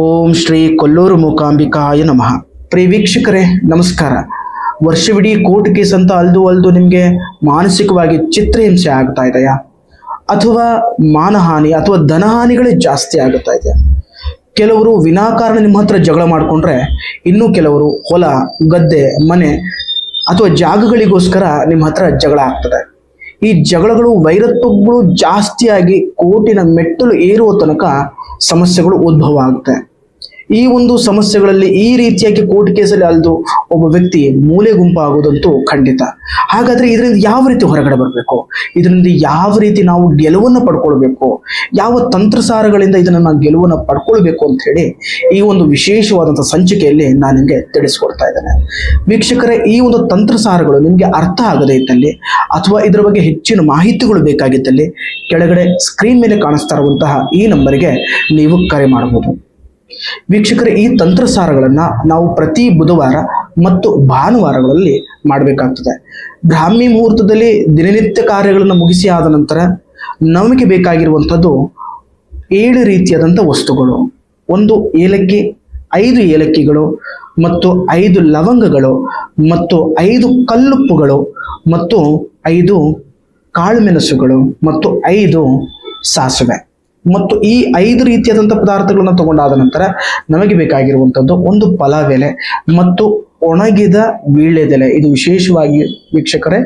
ಓಂ ಶ್ರೀ ಕೊಲ್ಲೂರು ಮೂಕಾಂಬಿಕಾಯ ನಮಃ. ಪ್ರಿಯ ವೀಕ್ಷಕರೇ ನಮಸ್ಕಾರ. ವರ್ಷವಿಡೀ ಕೋರ್ಟ್ ಕೇಸ್ ಅಂತ ಅಲ್ದು ಅಲ್ದು ನಿಮಗೆ ಮಾನಸಿಕವಾಗಿ ಚಿತ್ರಹಿಂಸೆ ಆಗ್ತಾ ಇದೆಯಾ? ಅಥವಾ ಮಾನಹಾನಿ ಅಥವಾ ಧನಹಾನಿಗಳೇ ಜಾಸ್ತಿ ಆಗುತ್ತಾ ಇದೆಯಾ? ಕೆಲವರು ವಿನಾಕಾರಣ ನಿಮ್ಮ ಹತ್ರ ಜಗಳ ಮಾಡಿಕೊಂಡ್ರೆ ಇನ್ನೂ ಕೆಲವರು ಹೊಲ, ಗದ್ದೆ, ಮನೆ ಅಥವಾ ಜಾಗಗಳಿಗೋಸ್ಕರ ನಿಮ್ಮ ಹತ್ರ ಜಗಳ ಆಗ್ತದೆ. ಈ ಜಗಳಗಳು ವೈರತ್ವಗಳು ಜಾಸ್ತಿಯಾಗಿ ಕೋಟಿನ ಮೆಟ್ಟಲು ಏರುವ ತನಕ ಸಮಸ್ಯೆಗಳು ಉದ್ಭವ ಆಗುತ್ತೆ ಈ ಒಂದು ಸಮಸ್ಯೆಗಳಲ್ಲಿ ಈ ರೀತಿಯಾಗಿ ಕೋರ್ಟ್ ಕೇಸಲ್ಲಿ ಅಲ್ದು ಒಬ್ಬ ವ್ಯಕ್ತಿ ಮೂಲೆ ಗುಂಪಾಗೋದಂತೂ ಖಂಡಿತ. ಹಾಗಾದ್ರೆ ಇದರಿಂದ ಯಾವ ರೀತಿ ಹೊರಗಡೆ ಬರಬೇಕು? ಇದರಿಂದ ಯಾವ ರೀತಿ ನಾವು ಗೆಲುವನ್ನು ಪಡ್ಕೊಳ್ಬೇಕು? ಯಾವ ತಂತ್ರಸಾರಗಳಿಂದ ಇದನ್ನು ನಾವು ಗೆಲುವನ್ನು ಪಡ್ಕೊಳ್ಬೇಕು ಅಂತ ಹೇಳಿ ಈ ಒಂದು ವಿಶೇಷವಾದಂಥ ಸಂಚಿಕೆಯಲ್ಲಿ ನಾನು ನಿಮಗೆ ತಿಳಿಸ್ಕೊಡ್ತಾ ಇದ್ದೇನೆ. ವೀಕ್ಷಕರೇ, ಈ ಒಂದು ತಂತ್ರಸಾರಗಳು ನಿಮಗೆ ಅರ್ಥ ಆಗದೇ ಇದ್ದಲ್ಲಿ ಅಥವಾ ಇದರ ಬಗ್ಗೆ ಹೆಚ್ಚಿನ ಮಾಹಿತಿಗಳು ಬೇಕಾಗಿದ್ದಲ್ಲಿ ಕೆಳಗಡೆ ಸ್ಕ್ರೀನ್ ಮೇಲೆ ಕಾಣಿಸ್ತಾ ಇರುವಂತಹ ಈ ನಂಬರಿಗೆ ನೀವು ಕರೆ ಮಾಡಬಹುದು. ವೀಕ್ಷಕರೇ, ಈ ತಂತ್ರಸಾರಗಳನ್ನು ನಾವು ಪ್ರತಿ ಬುಧವಾರ ಮತ್ತು ಭಾನುವಾರಗಳಲ್ಲಿ ಮಾಡಬೇಕಾಗ್ತದೆ. ಬ್ರಾಹ್ಮಿ ಮುಹೂರ್ತದಲ್ಲಿ ದಿನನಿತ್ಯ ಕಾರ್ಯಗಳನ್ನು ಮುಗಿಸಿ ಆದ ನಂತರ ನಮಗೆ ಬೇಕಾಗಿರುವಂಥದ್ದು ಏಳು ರೀತಿಯಾದಂಥ ವಸ್ತುಗಳು. ಒಂದು ಏಲಕ್ಕಿ, ಐದು ಏಲಕ್ಕಿಗಳು ಮತ್ತು ಐದು ಲವಂಗಗಳು ಮತ್ತು ಐದು ಕಲ್ಲುಪ್ಪುಗಳು ಮತ್ತು ಐದು ಕಾಳುಮೆಣಸುಗಳು ಮತ್ತು ಐದು ಸಾಸಿವೆ. ಮತ್ತು ಈ ಐದು ರೀತಿಯಾದಂಥ ಪದಾರ್ಥಗಳನ್ನು ತಗೊಂಡಾದ ನಂತರ ನಮಗೆ ಬೇಕಾಗಿರುವಂಥದ್ದು ಒಂದು ಪಲಾವ್ ಎಲೆ ಮತ್ತು ಒಣಗಿದ ವೀಳ್ಯದೆಲೆ. ಇದು ವಿಶೇಷವಾಗಿ ವೀಕ್ಷಕರೇ,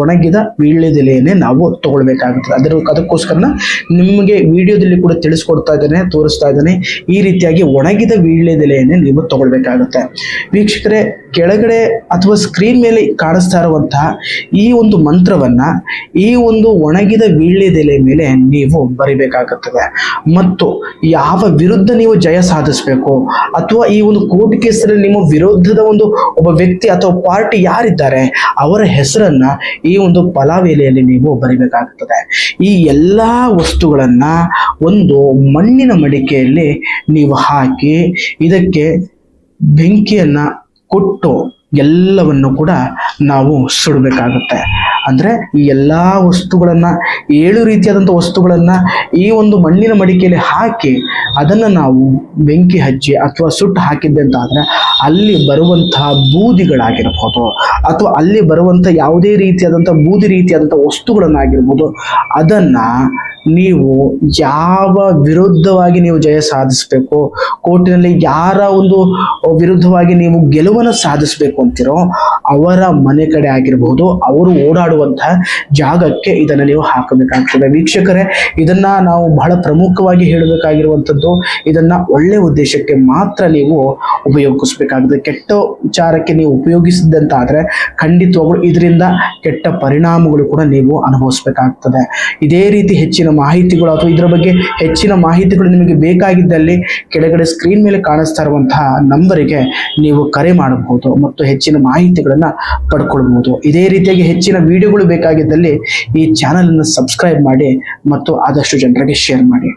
ಒಣಗಿದ ವೀಳ್ಯದೆಲೆಯನ್ನೇ ನಾವು ತಗೊಳ್ಬೇಕಾಗುತ್ತದೆ ಅದರ ಅದಕ್ಕೋಸ್ಕರ ನಿಮಗೆ ವಿಡಿಯೋದಲ್ಲಿ ಕೂಡ ತಿಳಿಸ್ಕೊಡ್ತಾ ಇದ್ದೇನೆ, ತೋರಿಸ್ತಾ ಇದ್ದೇನೆ, ಈ ರೀತಿಯಾಗಿ ಒಣಗಿದ ವೀಳ್ಯದೆಲೆಯನ್ನೇ ನೀವು ತಗೊಳ್ಬೇಕಾಗುತ್ತೆ. ವೀಕ್ಷಕರೇ, ಕೆಳಗಡೆ ಅಥವಾ ಸ್ಕ್ರೀನ್ ಮೇಲೆ ಕಾಣಿಸ್ತಾ ಇರುವಂತಹ ಈ ಒಂದು ಮಂತ್ರವನ್ನ, ಈ ಒಂದು ಒಣಗಿದ ವೀಳ್ಯದೆಲೆ ಮೇಲೆ ನೀವು ಬರಿಬೇಕಾಗುತ್ತದೆ. ಮತ್ತು ಯಾವ ವಿರುದ್ಧ ನೀವು ಜಯ ಸಾಧಿಸಬೇಕು, ಅಥವಾ ಈ ಒಂದು ಕೋಟಿ ಕೇಸಲ್ಲಿ ನಿಮ್ಮ ವಿರುದ್ಧದ ಒಂದು ಒಬ್ಬ ವ್ಯಕ್ತಿ ಅಥವಾ ಪಾರ್ಟಿ ಯಾರಿದ್ದಾರೆ, ಅವರ ಹೆಸರನ್ನ ಈ ಒಂದು ಪಲಾವ್ ಎಲೆಯಲ್ಲಿ ನೀವು ಬರಿಬೇಕಾಗುತ್ತದೆ ಈ ಎಲ್ಲ ವಸ್ತುಗಳನ್ನ ಒಂದು ಮಣ್ಣಿನ ಮಡಿಕೆಯಲ್ಲಿ ನೀವು ಹಾಕಿ, ಇದಕ್ಕೆ ಬೆಂಕಿಯನ್ನ ಕೊಟ್ಟು ಎಲ್ಲವನ್ನು ಕೂಡ ನಾವು ಸುಡಬೇಕಾಗುತ್ತೆ. ಅಂದರೆ ಈ ಎಲ್ಲ ವಸ್ತುಗಳನ್ನು, ಏಳು ರೀತಿಯಾದಂಥ ವಸ್ತುಗಳನ್ನು ಈ ಒಂದು ಮಣ್ಣಿನ ಮಡಿಕೆಯಲ್ಲಿ ಹಾಕಿ ಅದನ್ನು ನಾವು ಬೆಂಕಿ ಹಚ್ಚಿ ಅಥವಾ ಸುಟ್ಟು ಹಾಕಿದ್ದೆ ಅಂತ ಆದರೆ ಅಲ್ಲಿ ಬರುವಂತಹ ಬೂದಿಗಳಾಗಿರ್ಬೋದು ಅಥವಾ ಅಲ್ಲಿ ಬರುವಂಥ ಯಾವುದೇ ರೀತಿಯಾದಂಥ ಬೂದಿ ರೀತಿಯಾದಂಥ ವಸ್ತುಗಳನ್ನಾಗಿರ್ಬೋದು ಅದನ್ನು ನೀವು ಯಾವ ವಿರುದ್ಧವಾಗಿ ನೀವು ಜಯ ಸಾಧಿಸಬೇಕು ಕೋರ್ಟಿನಲ್ಲಿ ಯಾರ ಒಂದು ವಿರುದ್ಧವಾಗಿ ನೀವು ಗೆಲುವನ್ನು ಸಾಧಿಸಬೇಕು ಅಂತಿರೋ ಅವರ ಮನೆ ಕಡೆ ಆಗಿರಬಹುದು ಅವರು ಓಡಾಡುವಂತಹ ಜಾಗಕ್ಕೆ ಇದನ್ನು ನೀವು ಹಾಕಬೇಕಾಗ್ತದೆ. ವೀಕ್ಷಕರೇ, ಇದನ್ನ ನಾವು ಬಹಳ ಪ್ರಮುಖವಾಗಿ ಹೇಳಬೇಕಾಗಿರುವಂಥದ್ದು, ಇದನ್ನ ಒಳ್ಳೆ ಉದ್ದೇಶಕ್ಕೆ ಮಾತ್ರ ನೀವು ಉಪಯೋಗಿಸ್ಬೇಕಾಗ್ತದೆ. ಕೆಟ್ಟ ವಿಚಾರಕ್ಕೆ ನೀವು ಉಪಯೋಗಿಸಿದಂತ ಆದರೆ ಖಂಡಿತವಾಗ್ಲೂ ಇದರಿಂದ ಕೆಟ್ಟ ಪರಿಣಾಮಗಳು ಕೂಡ ನೀವು ಅನುಭವಿಸಬೇಕಾಗ್ತದೆ. ಇದೇ ರೀತಿ ಹೆಚ್ಚಿನ ಮಾಹಿತಿಗಳು ಅಥವಾ ಇದರ ಬಗ್ಗೆ ಹೆಚ್ಚಿನ ಮಾಹಿತಿಗಳು ನಿಮಗೆ ಬೇಕಾಗಿದ್ದಲ್ಲಿ ಕೆಳಗಡೆ ಸ್ಕ್ರೀನ್ ಮೇಲೆ ಕಾಣಿಸ್ತಾ ಇರುವಂತಹ ನಂಬರಿಗೆ ನೀವು ಕರೆ ಮಾಡಬಹುದು. ಮತ್ತು ಹೆಚ್ಚಿನ ಮಾಹಿತಿಗಳನ್ನು ಪಡ್ಕೊಳ್ಬೋದು ಇದೇ ರೀತಿಯಾಗಿ ಹೆಚ್ಚಿನ ವಿಡಿಯೋಗಳು ಬೇಕಾಗಿದ್ದಲ್ಲಿ ಈ ಚಾನಲನ್ನು ಸಬ್ಸ್ಕ್ರೈಬ್ ಮಾಡಿ ಮತ್ತು ಆದಷ್ಟು ಜನರಿಗೆ ಶೇರ್ ಮಾಡಿ.